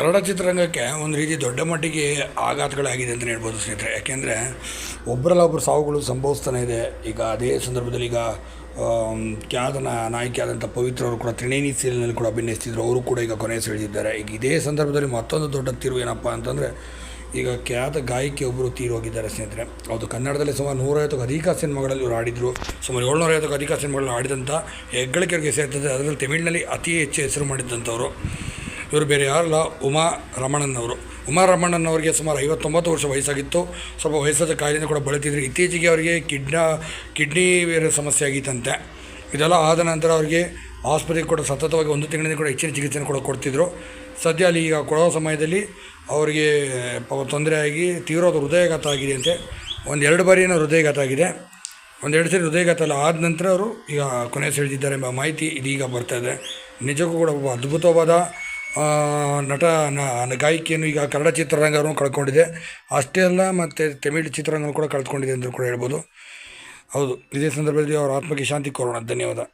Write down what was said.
ಕನ್ನಡ ಚಿತ್ರರಂಗಕ್ಕೆ ಒಂದು ರೀತಿ ದೊಡ್ಡ ಮಟ್ಟಿಗೆ ಆಘಾತಗಳಾಗಿದೆ ಅಂತಲೇ ಹೇಳ್ಬೋದು ಸ್ನೇಹಿತರೆ. ಯಾಕೆಂದರೆ ಒಬ್ಬರಲ್ಲ ಒಬ್ಬರು ಸಾವುಗಳು ಸಂಭವಿಸ್ತಾನೆ ಇದೆ. ಈಗ ಅದೇ ಸಂದರ್ಭದಲ್ಲಿ ಈಗ ಖ್ಯಾತನ ನಾಯಕಿಯಾದಂಥ ಪವಿತ್ರ ಅವರು ಕೂಡ ತ್ರಿಣೇನಿ ಸೀರಿಯಲ್ನಲ್ಲಿ ಕೂಡ ಅಭಿನಯಿಸ್ತಿದ್ರು. ಅವರು ಕೂಡ ಈಗ ಕೊನೆ ಸೆಳೆದಿದ್ದಾರೆ. ಈಗ ಇದೇ ಸಂದರ್ಭದಲ್ಲಿ ಮತ್ತೊಂದು ದೊಡ್ಡ ತಿರುವು ಏನಪ್ಪ ಅಂತಂದರೆ, ಈಗ ಖ್ಯಾತ ಗಾಯಕಿ ಒಬ್ಬರು ತೀರೋಗಿದ್ದಾರೆ ಸ್ನೇಹಿತರೆ. ಅವರು ಕನ್ನಡದಲ್ಲಿ ಸುಮಾರು ನೂರೈವತ್ತಕ್ಕೂ ಅಧಿಕ ಸಿನಿಮಾಗಳಲ್ಲಿ ಇವರು ಆಡಿದರು ಸುಮಾರು ಏಳ್ನೂರೈವತ್ತಕ್ಕೂ ಅಧಿಕ ಸಿನಿಮಾಗಳಲ್ಲಿ ಆಡಿದಂಥ ಹೆಗ್ಗಳಿಕೆಯವರಿಗೆ ಸೇರ್ತದೆ. ಅದರಲ್ಲಿ ತಮಿಳಿನಲ್ಲಿ ಅತಿ ಹೆಚ್ಚು ಹೆಸರು ಮಾಡಿದ್ದಂಥವ್ರು. ಇವರು ಬೇರೆ ಯಾರಲ್ಲ, ಉಮಾ ರಮಣನವರು. ಉಮಾ ರಮಣನ್ ಅವರಿಗೆ ಸುಮಾರು ಐವತ್ತೊಂಬತ್ತು ವರ್ಷ ವಯಸ್ಸಾಗಿತ್ತು. ಸ್ವಲ್ಪ ವಯಸ್ಸಾದ ಕಾಯಿಲೆಯಿಂದ ಕೂಡ ಬಳಲ್ತಿದ್ರು. ಇತ್ತೀಚೆಗೆ ಅವರಿಗೆ ಕಿಡ್ನ, ಕಿಡ್ನಿ ಸಮಸ್ಯೆ ಆಗಿತ್ತಂತೆ. ಇದೆಲ್ಲ ಆದ ನಂತರ ಅವರಿಗೆ ಆಸ್ಪತ್ರೆಗೆ ಕೂಡ ಸತತವಾಗಿ ಒಂದು ತಿಂಗಳಿಂದ ಕೂಡ ಹೆಚ್ಚಿನ ಚಿಕಿತ್ಸೆಯನ್ನು ಕೂಡ ಕೊಡ್ತಿದ್ರು. ಸದ್ಯ ಅಲ್ಲಿ ಈಗ ಕೊಡೋ ಸಮಯದಲ್ಲಿ ಅವರಿಗೆ ತೊಂದರೆಯಾಗಿ ತೀವ್ರವಾದ ಹೃದಯಘಾತ ಆಗಿದೆ ಅಂತೆ. ಒಂದು ಎರಡು ಬಾರಿನ ಹೃದಯಘಾತ ಆಗಿದೆ. ಒಂದೆರಡು ಸರಿ ಹೃದಯಘಾತ ಎಲ್ಲ ಆದ ನಂತರ ಅವರು ಈಗ ಕೊನೆ ಸೆಳೆದಿದ್ದಾರೆ ಎಂಬ ಮಾಹಿತಿ ಇದೀಗ ಬರ್ತಾ ಇದೆ. ನಿಜಕ್ಕೂ ಕೂಡ ಒಬ್ಬ ಅದ್ಭುತವಾದ ನಟ, ನ ಗಾಯಕಿಯನ್ನು ಈಗ ಕನ್ನಡ ಚಿತ್ರರಂಗವನ್ನು ಕಳ್ಕೊಂಡಿದೆ. ಅಷ್ಟೇ ಅಲ್ಲ, ಮತ್ತು ತಮಿಳು ಚಿತ್ರರಂಗ ಕೂಡ ಕಳ್ಕೊಂಡಿದೆ ಅಂತ ಕೂಡ ಹೇಳ್ಬೋದು. ಹೌದು, ಇದೇ ಸಂದರ್ಭದಲ್ಲಿ ಅವರ ಆತ್ಮಕ್ಕೆ ಶಾಂತಿ ಕೋರೋಣ. ಧನ್ಯವಾದ.